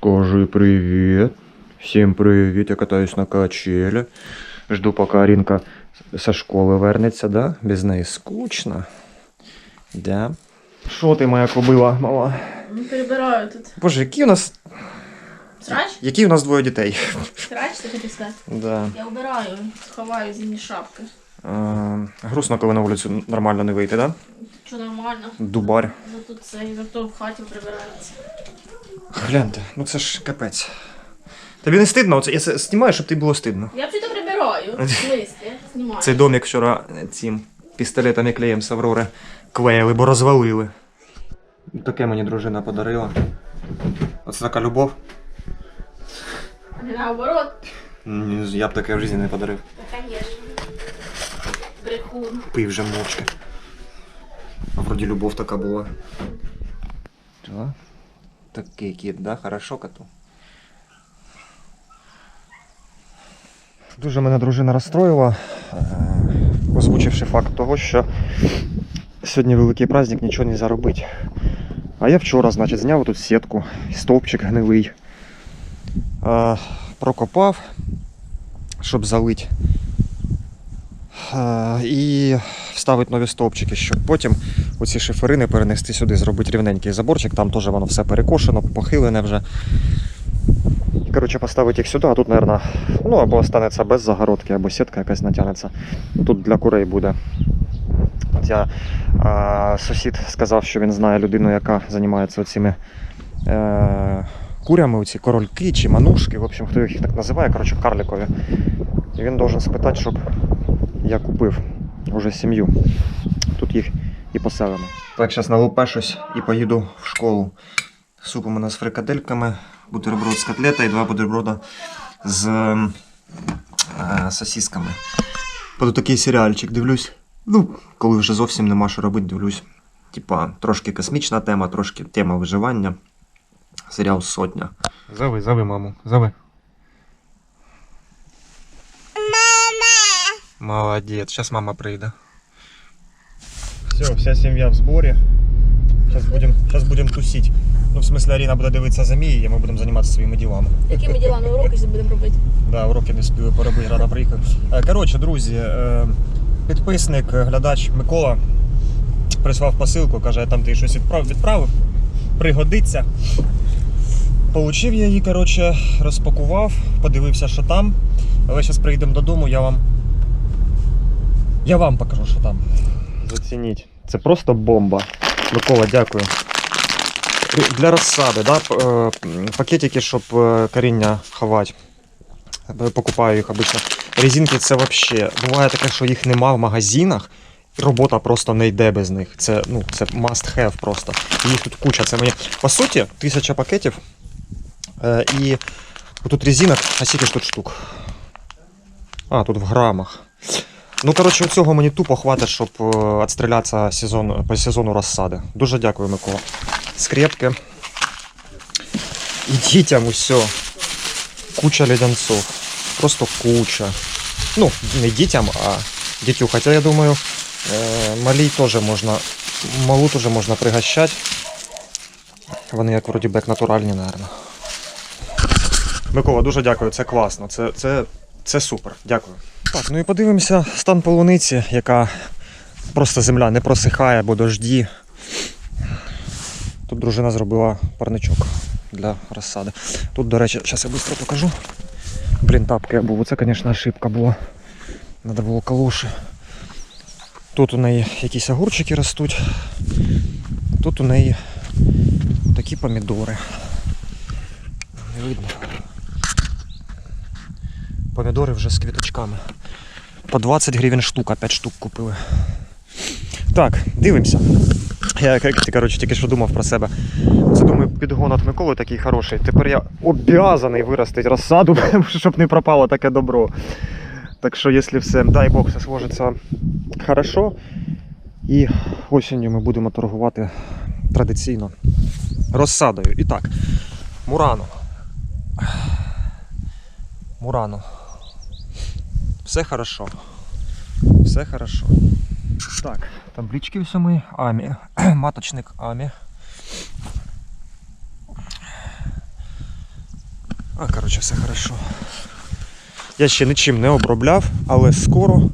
Скажи привет. Всім привіт, я катаюсь на качелі. Жду, поки Арінка со школи вернеться, да? Без неї скучно. Да. Що ти, моя кобила, мала? Ну, перебираю тут. Боже, які у нас. Срач? Які у нас двоє дітей? Срач, ти хотів сказати? Да. Я убираю, сховаю зимні шапки. А, грустно, коли на вулицю нормально не вийти, да? Що нормально? Дубар. Ну тут це і зато в хаті прибирається. Гляньте, ну це ж капець. Тобі не стидно? Оце я це знімаю, щоб тобі було стидно. Я взагалі прибираю. В смислі? Знімаю. Цей домик вчора цим пістолетом і клеєм з Аврори клеїли, бо розвалили. Таке мені дружина подарила. Оце така любов. Наоборот. Я б таке в житті не подарив. Та, конечно. Брехун. Пий вже мовчки. А вроді любов така була. Що? Такий кіт, да? Хорошо коту. Дуже мене дружина розстроїла, е, озвучивши факт того, що сьогодні великий праздник, нічого не заробити. А я вчора, значить, зняв тут сітку, стовпчик гнилий. Е, Прокопав, щоб залити. Е, І вставити нові стовпчики, щоб потім оці шиферини перенести сюди, зробити рівненький заборчик. Там теж воно все перекошено, похилене вже. Коротше, поставити їх сюди, а тут, мабуть, ну або останеться без загородки, або сітка якась натягнеться. Тут для курей буде. От я, а, сусід сказав, що він знає людину, яка займається цими е, курями, оці корольки чи манушки, в общем, хто їх так називає, коротше, карликові. І він должен спитати, щоб я купив уже сім'ю. Тут їх і поселимо. Так, зараз налупешусь і поїду в школу. Суп у мене з фрикадельками, бутерброд з котлета і два бутерброда з ем, е, сосісками. Буду такий серіальчик дивлюсь. Ну, коли вже зовсім нема що робити, дивлюсь. Типа, трошки космічна тема, трошки тема виживання. Серіал Сотня. Зови, зови, маму, зови. Молодець, зараз мама прийде. Все, вся сім'я в зборі. Зараз будемо сейчас будем тусити. Ну, в смысле, Аріна буде дивитися за Мією, і ми будемо займатися своїми ділами. Якими ділами уроки будемо робити? Да, уроки не спіли поробити, рано приїхав. Е, Коротше, друзі, е, підписник, е, глядач Микола прислав посилку, каже, там ти щось відправ- відправив, пригодиться. Получив я її, коротше, розпакував, подивився, що там. Але зараз приїдемо додому, я вам. Я вам покажу, що там. Зацініть. Це просто бомба. Микола, дякую. Для розсади, да? е, пакетики, щоб е, коріння ховати. Покупаю їх обично. Резинки це взагалі. Буває таке, що їх нема в магазинах. Робота просто не йде без них. Це, ну, це must have просто. Їх тут куча. Це мені. По суті, тисяча пакетів. Е, і тут резинок, а скільки ж тут штук? А, тут в грамах. Ну, коротше, цього мені тупо хватить, щоб е, відстрілятися сезон, по сезону розсади. Дуже дякую, Микола. Скрепки. І дітям усе. Куча леденцов. Просто куча. Ну, не дітям, а дітю. Хоча я думаю, е, малій теж можна. Малу теж можна пригощати. Вони як вроді би як натуральні, напевно. Микола, дуже дякую, це класно. Це, це, це супер. Дякую. Так, ну і подивимося стан полуниці, яка просто земля не просихає, бо дожді. Тут дружина зробила парничок для розсади. Тут, до речі, зараз я швидко покажу. Блін, тапки я був. Це, звісно, ошибка була. Треба було калоші. Тут у неї якісь огурчики ростуть. Тут у неї такі помідори. Не видно. Помідори вже з квіточками. По 20 гривень штука, 5 штук купили. Так, дивимося. Я коротше, тільки що думав про себе. Це думаю, підгон от Миколи такий хороший. Тепер я обязаний виростити розсаду, щоб не пропало таке добро. Так що, якщо все, дай Бог, все сложиться хорошо. І осінню ми будемо торгувати традиційно розсадою. І так, Мурано. Мурано. Все хорошо. Все хорошо. Так, таблички все ми. Амі. Маточник Амі. А, коротше, все хорошо. Я ще нічим не обробляв, але скоро,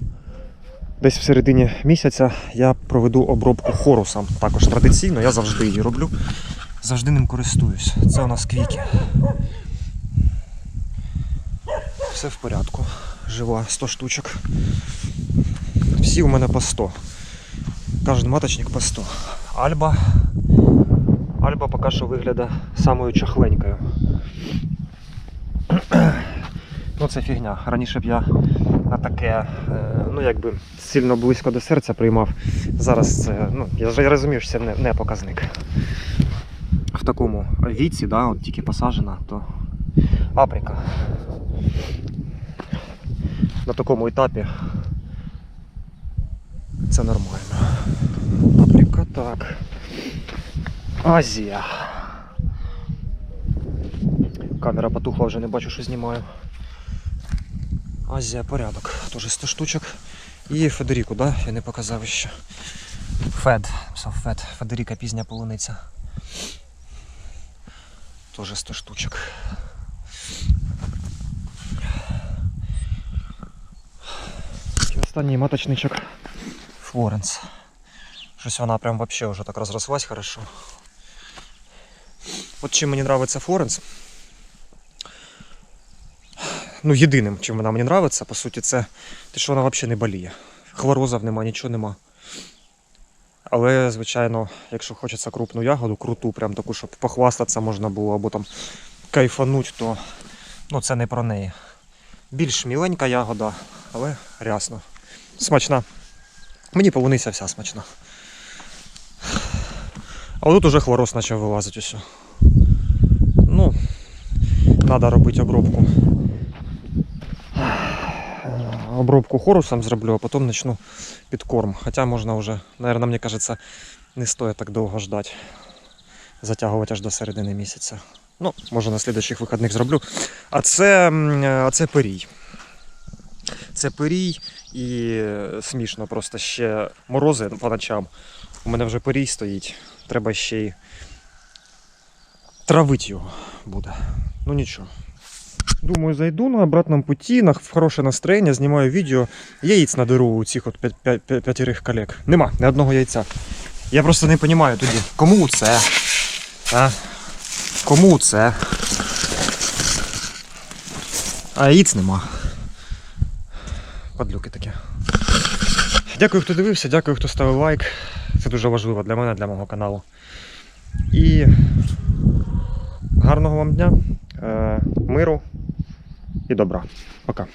десь в середині місяця, я проведу обробку хорусом. Також традиційно, я завжди її роблю. Завжди ним користуюсь. Це у нас квіки. Все в порядку. Жива 100 штучок. Всі у мене по 100. Кожен маточник по 100. Альба. Альба поки що виглядає самою чахленькою. Ну, це фігня. Раніше б я на таке, е, ну якби сильно близько до серця приймав. Зараз це, ну, я розумію, що це не, не показник. В такому віці, да, от тільки посаджена, то априка. На такому етапі це нормально. Априка так. Азія. Камера потухла, вже не бачу, що знімаю. Азія порядок. Теж 100 штучок. І Федеріку, да? Я не показав ще. Фед. Писав Фед. Федеріка пізня полуниця. Теж 100 штучок. Останній маточничок. Флоренс. Щось вона прям вообще вже так розрослась хорошо. От чим мені подобається Флоренс. Ну, єдиним, чим вона мені подобається, по суті, це те, що вона взагалі не боліє. Хворозів нема, нічого нема. Але, звичайно, якщо хочеться крупну ягоду, круту, прям таку, щоб похвастатися можна було, або там кайфануть, то ну, це не про неї. Більш міленька ягода, але рясно. Смачна. Мені полуниця вся смачна. А отут уже хворост почав вилазити усе. Ну, треба робити обробку. Обробку хорусом зроблю, а потім почну підкорм. Хоча можна вже, наверное, мені кажеться, не стоїть так довго ждати. Затягувати аж до середини місяця. Ну, може на слідчих вихідних зроблю. А це, а це перій. Це перій і е, смішно, просто ще морози по ночам. У мене вже перій стоїть. Треба ще й травити його буде. Ну нічого. Думаю, зайду на обратном пути, на хороше настроєння, знімаю відео. Яєць надеру у цих от п'ятірих колег. Нема ні одного яйця. Я просто не розумію тоді, кому це? А? Кому це? А яїць нема. Падлюки такі. Дякую, хто дивився, дякую, хто ставив лайк. Це дуже важливо для мене, для мого каналу. І гарного вам дня, е, миру і добра. Пока.